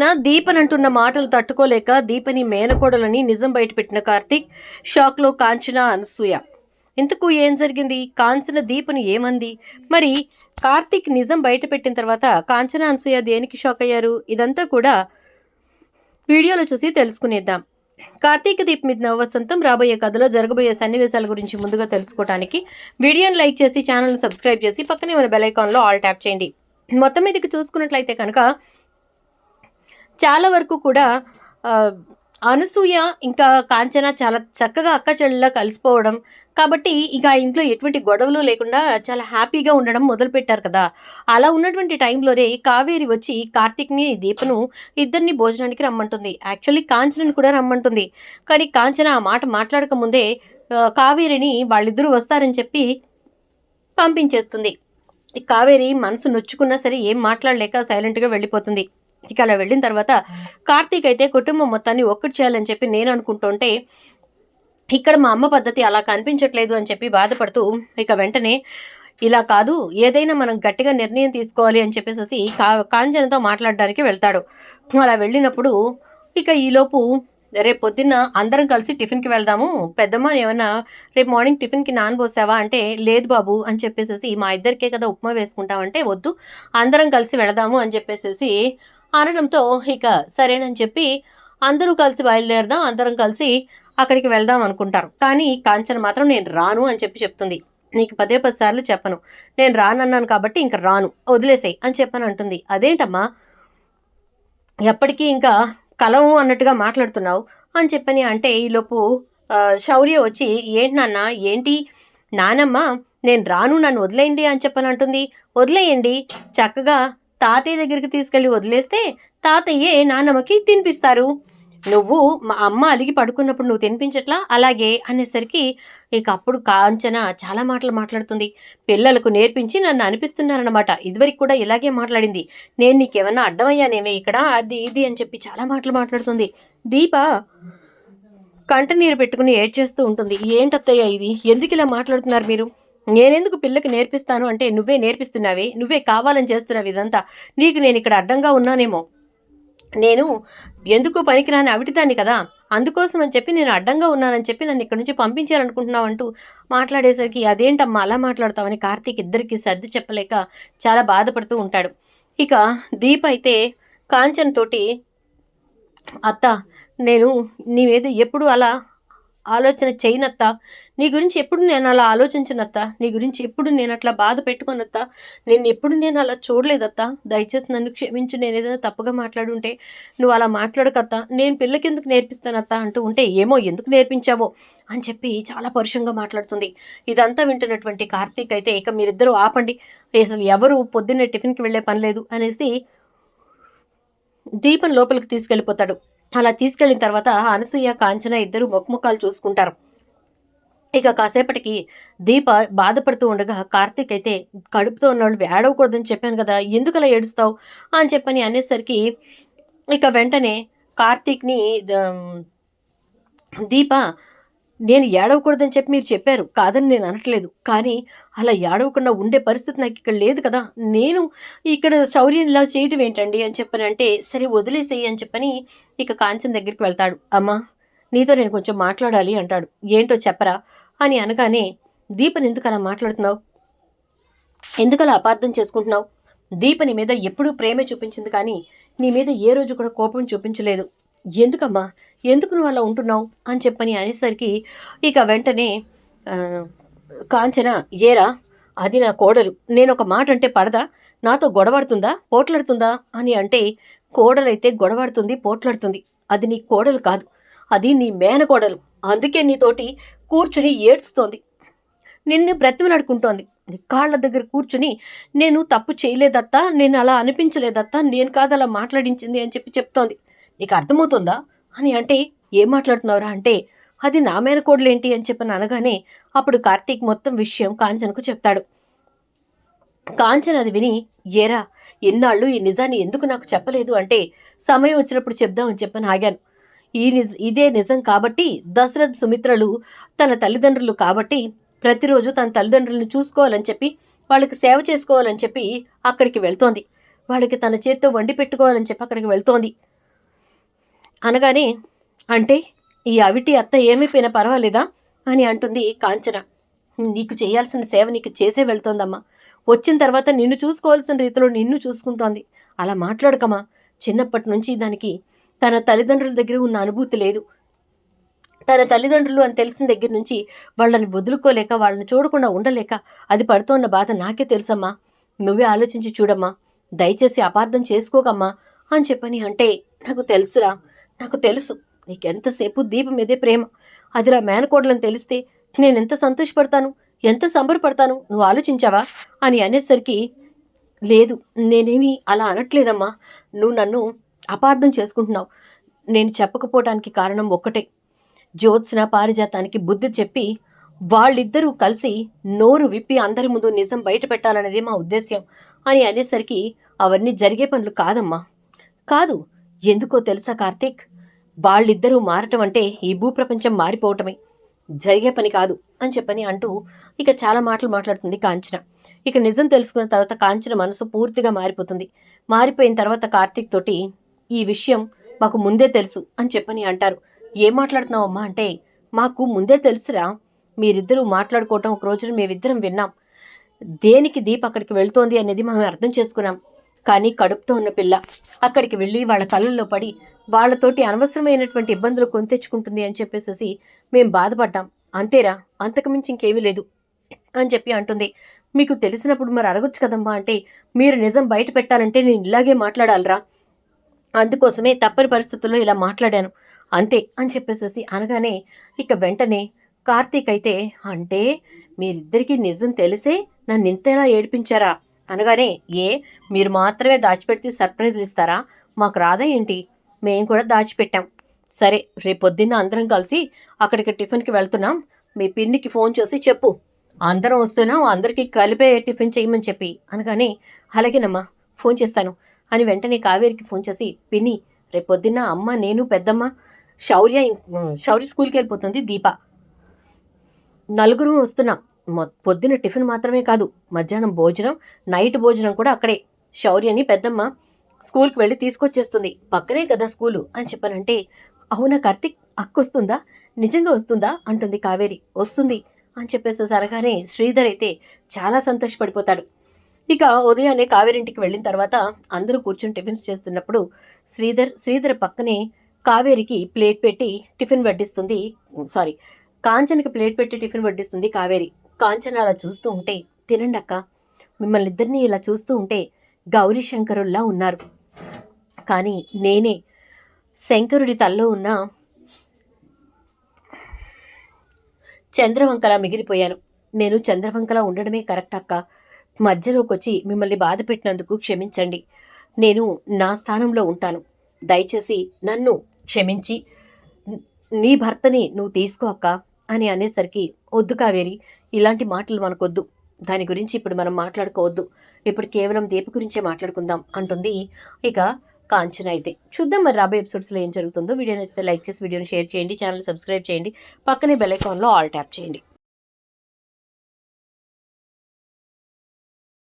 నా దీపన్ అంటున్న మాటలు తట్టుకోలేక దీపని మేనకోడలని నిజం బయటపెట్టిన కార్తీక్ షాక్లో కాంచన అనసూయ. ఇంతకు ఏం జరిగింది? కాంచన దీపను ఏమంది? మరి కార్తీక్ నిజం బయటపెట్టిన తర్వాత కాంచన అనసూయ దేనికి షాక్ అయ్యారు? ఇదంతా కూడా వీడియోలో చూసి తెలుసుకునేద్దాం. కార్తీక దీప్ మీద నవవసంతం రాబోయే కథలో జరగబోయే సన్నివేశాల గురించి ముందుగా తెలుసుకోవడానికి వీడియోని లైక్ చేసి ఛానల్ని సబ్స్క్రైబ్ చేసి పక్కనే ఉన్న బెల్ ఐకాన్లో ఆల్ ట్యాప్ చేయండి. మొత్తం మీదకి చూసుకున్నట్లయితే కనుక చాలా వరకు కూడా అనసూయ ఇంకా కాంచన చాలా చక్కగా అక్క చెల్లెలా కలిసిపోవడం. కాబట్టి ఇక ఇంట్లో ఎటువంటి గొడవలు లేకుండా చాలా హ్యాపీగా ఉండడం మొదలుపెట్టారు కదా. అలా ఉన్నటువంటి టైంలోనే కావేరి వచ్చి కార్తీక్ని దీపను ఇద్దరిని భోజనానికి రమ్మంటుంది. యాక్చువల్లీ కాంచనని కూడా రమ్మంటుంది. కానీ కాంచన ఆ మాట మాట్లాడక ముందే కావేరిని వాళ్ళిద్దరూ వస్తారని చెప్పి పంపించేస్తుంది. ఈ కావేరి మనసు నొచ్చుకున్నా సరే ఏం మాట్లాడలేక సైలెంట్గా వెళ్ళిపోతుంది. ఇక అలా వెళ్ళిన తర్వాత కార్తీక్ అయితే కుటుంబం మొత్తాన్ని ఒక్కటి చేయాలని చెప్పి నేను అనుకుంటుంటే ఇక్కడ మా అమ్మ పద్ధతి అలా కనిపించట్లేదు అని చెప్పి బాధపడుతూ ఇక వెంటనే ఇలా కాదు ఏదైనా మనం గట్టిగా నిర్ణయం తీసుకోవాలి అని చెప్పేసి కా కాంచనతో మాట్లాడడానికి వెళ్తాడు. అలా వెళ్ళినప్పుడు ఇక ఈలోపు రేపు పొద్దున్న అందరం కలిసి టిఫిన్కి వెళ్దాము. పెద్దమ్మ ఏమన్నా రేపు మార్నింగ్ టిఫిన్కి నాన్ పోసావా అంటే లేదు బాబు అని చెప్పేసి మా ఇద్దరికే కదా ఉప్మా వేసుకుంటామంటే వద్దు అందరం కలిసి వెళదాము అని చెప్పేసి అనడంతో ఇక సరేనని చెప్పి అందరూ కలిసి బయలుదేరదాం అందరం కలిసి అక్కడికి వెళ్దాం అనుకుంటారు. కానీ కాంచన మాత్రం నేను రాను అని చెప్పి చెప్తుంది. నీకు పదే పది సార్లు చెప్పను. నేను రానన్నాను కాబట్టి ఇంక రాను. వదిలేసాయి అని చెప్పని అంటుంది. అదేంటమ్మా? ఎప్పటికీ ఇంకా కలవు అన్నట్టుగా మాట్లాడుతున్నావు? అని చెప్పని అంటే ఈలోపు శౌర్య వచ్చి ఏంటి నాన్న? ఏంటి? నానమ్మ నేను రాను. నన్ను వదిలేయండి అని చెప్పని అంటుంది. వదిలేయండి. చక్కగా తాతయ్య దగ్గరికి తీసుకెళ్ళి వదిలేస్తే తాతయ్యే నానమ్మకి తినిపిస్తారు. నువ్వు మా అమ్మ అలిగి పడుకున్నప్పుడు నువ్వు తినిపించట్లా? అలాగే అనేసరికి ఇక అప్పుడు కాంచన చాలా మాటలు మాట్లాడుతుంది. పిల్లలకు నేర్పించి నన్ను అనిపిస్తున్నారన్నమాట. ఇదివరకు కూడా ఇలాగే మాట్లాడింది. నేను నీకేమన్నా అడ్డమయ్యానేమే ఇక్కడ? అది ఇది అని చెప్పి చాలా మాటలు మాట్లాడుతుంది. దీప కంట నీరు పెట్టుకుని ఏడ్చేస్తూ ఉంటుంది. ఏంటత్తయ్య ఇది? ఎందుకు ఇలా మాట్లాడుతున్నారు మీరు? నేనెందుకు పిల్లకి నేర్పిస్తాను? అంటే నువ్వే నేర్పిస్తున్నావే నువ్వే కావాలని చేస్తున్నావు ఇదంతా. నీకు నేను ఇక్కడ అడ్డంగా ఉన్నానేమో. నేను ఎందుకు పనికిరాని అవిటిదాన్ని కదా. అందుకోసం అని చెప్పి నేను అడ్డంగా ఉన్నానని చెప్పి నన్ను ఇక్కడ నుంచి పంపించాలనుకుంటున్నావు అంటూ మాట్లాడేసరికి అదేంటమ్మా అలా మాట్లాడతావని కార్తీక్ ఇద్దరికి సర్ది చెప్పలేక చాలా బాధపడుతూ ఉంటాడు. ఇక దీప్ అయితే కాంచన్ తోటి అత్త నేను నీ మీద ఎప్పుడు అలా ఆలోచన చేయనత్తా? నీ గురించి ఎప్పుడు నేను అలా ఆలోచించనత్తా? నీ గురించి ఎప్పుడు నేను అట్లా బాధ పెట్టుకోనత్తా? నేను ఎప్పుడు నేను అలా చూడలేదత్తా? దయచేసి నన్ను క్షమించు నేను ఏదైనా తప్పుగా మాట్లాడుంటే నువ్వు అలా మాట్లాడకత్తా. నేను పిల్లకి ఎందుకు నేర్పిస్తానత్తా అంటూ ఉంటే ఏమో ఎందుకు నేర్పించావో అని చెప్పి చాలా పరుషంగా మాట్లాడుతుంది. ఇదంతా వింటున్నటువంటి కార్తీక్ అయితే ఇక మీరిద్దరూ ఆపండి. అసలు ఎవరు పొద్దున్నే టిఫిన్కి వెళ్ళే పని లేదు అనేసి దీపం లోపలికి తీసుకెళ్ళిపోతాడు. అలా తీసుకెళ్ళిన తర్వాత అనసూయ కాంచన ఇద్దరు ముఖముఖాలు చూసుకుంటారు. ఇక కాసేపటికి దీప బాధపడుతూ ఉండగా కార్తీక్ అయితే కడుపుతో ఉన్నవాళ్ళు ఏడవకూడదని చెప్పాను కదా ఎందుకలా ఏడుస్తావు? అని చెప్పని అనేసరికి ఇక వెంటనే కార్తీక్ని దీప నేను ఏడవకూడదని చెప్పి మీరు చెప్పారు. కాదని నేను అనట్లేదు. కానీ అలా ఏడవకుండా ఉండే పరిస్థితి నాకు ఇక్కడ లేదు కదా. నేను ఇక్కడ శౌర్యం ఇలా చేయటం ఏంటండి అని చెప్పనంటే సరే వదిలేసేయి అని చెప్పని ఇక కాంచన్ దగ్గరికి వెళ్తాడు. అమ్మా నీతో నేను కొంచెం మాట్లాడాలి అంటాడు. ఏంటో చెప్పరా అని అనగానే దీపని ఎందుకు అలా మాట్లాడుతున్నావు? ఎందుకు అలా అపార్థం చేసుకుంటున్నావు? దీప నీ మీద ఎప్పుడూ ప్రేమే చూపించింది కానీ నీ మీద ఏ రోజు కూడా కోపం చూపించలేదు. ఎందుకమ్మా? ఎందుకు నువ్వు అలా ఉంటున్నావు? అని చెప్పని అనేసరికి ఇక వెంటనే కాంచన ఏరా అది నా కోడలు. నేను ఒక మాట అంటే పడదా? నాతో గొడవడుతుందా? పోట్లాడుతుందా? అని అంటే కోడలైతే గొడవడుతుంది పోట్లాడుతుంది. అది నీ కోడలు కాదు. అది నీ మేనకోడలు అందుకే నీతోటి కూర్చుని ఏడ్స్తోంది. నిన్ను బ్రతిమలాడుకుంటోంది. నీ కాళ్ళ దగ్గర కూర్చుని నేను తప్పు చేయలేదత్తా? నేను అలా అనిపించలేదత్తా? నేను కాదు అలా మాట్లాడించింది అని చెప్పి చెప్తోంది. నీకు అర్థమవుతుందా? అని అంటే ఏం మాట్లాడుతున్నావురా? అంటే అది నా మేనకోడలేంటి అని చెప్పని అనగానే అప్పుడు కార్తీక్ మొత్తం విషయం కాంచనకు చెప్తాడు. కాంచన అది విని ఏరా ఎన్నాళ్ళు ఈ నిజాన్ని ఎందుకు నాకు చెప్పలేదు? అంటే సమయం వచ్చినప్పుడు చెప్దామని చెప్పని ఆగాను. ఈ నిజ ఇదే నిజం కాబట్టి దశరథ్ సుమిత్రలు తన తల్లిదండ్రులు కాబట్టి ప్రతిరోజు తన తల్లిదండ్రులను చూసుకోవాలని చెప్పి వాళ్ళకి సేవ చేసుకోవాలని చెప్పి అక్కడికి వెళ్తోంది. వాళ్ళకి తన చేత్తో వండి పెట్టుకోవాలని చెప్పి అక్కడికి వెళ్తోంది. అనగానే అంటే ఈ అవిటి అత్త ఏమైపోయినా పర్వాలేదా? అని అంటుంది కాంచన. నీకు చేయాల్సిన సేవ నీకు చేసే వెళ్తోందమ్మా. వచ్చిన తర్వాత నిన్ను చూసుకోవాల్సిన రీతిలో నిన్ను చూసుకుంటోంది. అలా మాట్లాడకమా చిన్నప్పటి నుంచి దానికి తన తల్లిదండ్రుల దగ్గర ఉన్న అనుభూతి లేదు. తన తల్లిదండ్రులు అని తెలిసిన దగ్గర నుంచి వాళ్ళని వదులుకోలేక వాళ్ళని చూడకుండా ఉండలేక అది పడుతున్న బాధ నాకే తెలుసమ్మా. నువ్వే ఆలోచించి చూడమ్మా. దయచేసి అపార్థం చేసుకోకమ్మా అని చెప్పని అంటే నాకు తెలుసురా. నాకు తెలుసు. నీకెంతసేపు దీపం మీదే ప్రేమ. అది నా మేనకోడలని తెలిస్తే నేనెంత సంతోషపడతాను? ఎంత సంబరపడతాను? నువ్వు ఆలోచించావా? అని అనేసరికి లేదు నేనేమి అలా అనట్లేదమ్మా. నువ్వు నన్ను అపార్థం చేసుకుంటున్నావు. నేను చెప్పకపోవటానికి కారణం ఒక్కటే. జ్యోత్స్న పారిజాతానికి బుద్ధి చెప్పి వాళ్ళిద్దరూ కలిసి నోరు విప్పి అందరి ముందు నిజం బయట పెట్టాలనేది మా ఉద్దేశ్యం అని అనేసరికి అవన్నీ జరిగే పనులు కాదమ్మా. కాదు ఎందుకో తెలుసా కార్తీక్? వాళ్ళిద్దరూ మారటం అంటే ఈ భూప్రపంచం మారిపోవటమే. జరిగే పని కాదు అని చెప్పని అంటూ ఇక చాలా మాటలు మాట్లాడుతుంది కాంచన. ఇక నిజం తెలుసుకున్న తర్వాత కాంచన మనసు పూర్తిగా మారిపోతుంది. మారిపోయిన తర్వాత కార్తీక్ తోటి ఈ విషయం మాకు ముందే తెలుసు అని చెప్పని అంటారు. ఏం మాట్లాడుతున్నావమ్మా అంటే మాకు ముందే తెలుసురా. మీరిద్దరూ మాట్లాడుకోవటం ఒక రోజున మేమిద్దరం విన్నాం. దేనికి దీప్ అక్కడికి వెళ్తోంది అనేది మేము అర్థం చేసుకున్నాం. కానీ కడుపుతో ఉన్న పిల్ల అక్కడికి వెళ్ళి వాళ్ళ కళ్ళల్లో పడి వాళ్ళతోటి అనవసరమైనటువంటి ఇబ్బందులు కొని తెచ్చుకుంటుంది అని చెప్పేసి మేము బాధపడ్డాం. అంతేరా అంతకుమించి ఇంకేమీ లేదు అని చెప్పి అంటుంది. మీకు తెలిసినప్పుడు మరి అడగొచ్చు కదమ్మా అంటే మీరు నిజం బయట పెట్టాలంటే నేను ఇలాగే మాట్లాడాలిరా. అందుకోసమే తప్పని పరిస్థితుల్లో ఇలా మాట్లాడాను. అంతే అని చెప్పేసేసి అనగానే ఇక వెంటనే కార్తీక్ అయితే అంటే మీరిద్దరికీ నిజం తెలిసే నన్ను ఇంతలా ఏడిపించారా? అనగానే ఏ మీరు మాత్రమే దాచిపెడితే సర్ప్రైజ్లు ఇస్తారా? మాకు రాదా ఏంటి? మేము కూడా దాచిపెట్టాం. సరే రేపు పొద్దున్న అందరం కలిసి అక్కడికి టిఫిన్కి వెళ్తున్నాం. మీ పిన్నికి ఫోన్ చేసి చెప్పు. అందరం వస్తున్నాం అందరికీ కలిపే టిఫిన్ చేయమని చెప్పి. అనగానే అలాగేనమ్మా ఫోన్ చేస్తాను. అని వెంటనే కావేరికి ఫోన్ చేసి పిన్ని రేపొద్దున్న పొద్దున్న అమ్మ నేను పెద్దమ్మ శౌర్య శౌర్య స్కూల్కి వెళ్ళిపోతుంది దీప. నలుగురు వస్తున్నాం. పొద్దున టిఫిన్ మాత్రమే కాదు మధ్యాహ్నం భోజనం నైట్ భోజనం కూడా అక్కడే. శౌర్యని పెద్దమ్మ స్కూల్కి వెళ్ళి తీసుకొచ్చేస్తుంది. పక్కనే కదా స్కూలు అని చెప్పానంటే అవునా కార్తిక్ అక్కొస్తుందా? నిజంగా వస్తుందా? అంటుంది కావేరి. వస్తుంది అని చెప్పేసి సరగానే శ్రీధర్ అయితే చాలా సంతోషపడిపోతాడు. ఇక ఉదయాన్నే కావేరింటికి వెళ్ళిన తర్వాత అందరూ కూర్చొని టిఫిన్స్ చేస్తున్నప్పుడు శ్రీధర్ శ్రీధర్ పక్కనే కావేరికి ప్లేట్ పెట్టి టిఫిన్ వడ్డిస్తుంది. సారీ కాంచనకి ప్లేట్ పెట్టి టిఫిన్ వడ్డిస్తుంది కావేరి. కాంచన అలా చూస్తూ ఉంటే తినండక్క. మిమ్మల్ని ఇద్దరిని ఇలా చూస్తూ ఉంటే గౌరీ శంకరుల్లా ఉన్నారు. కానీ నేనే శంకరుడి తల్లో ఉన్న చంద్రవంకలా మిగిలిపోయాను. నేను చంద్రవంకలా ఉండడమే కరెక్ట్ అక్క మధ్యలోకి వచ్చి మిమ్మల్ని బాధ పెట్టినందుకు క్షమించండి. నేను నా స్థానంలో ఉంటాను. దయచేసి నన్ను క్షమించి నీ భర్తని నువ్వు తీసుకో అక్క అని అనేసరికి వద్దు కావేరి ఇలాంటి మాటలు మనకొద్దు. దాని గురించి ఇప్పుడు మనం మాట్లాడుకోవద్దు. ఇప్పుడు కేవలం దీప గురించే మాట్లాడుకుందాం అంటుంది ఇక కాంచన అయితే. చూద్దాం మరి రాబోయే ఎపిసోడ్స్లో ఏం జరుగుతుందో. వీడియో నచ్చితే లైక్ చేసి వీడియోని షేర్ చేయండి ఛానల్ సబ్స్క్రైబ్ చేయండి. పక్కనే బెల్ ఐకాన్లో ఆల్ ట్యాప్ చేయండి.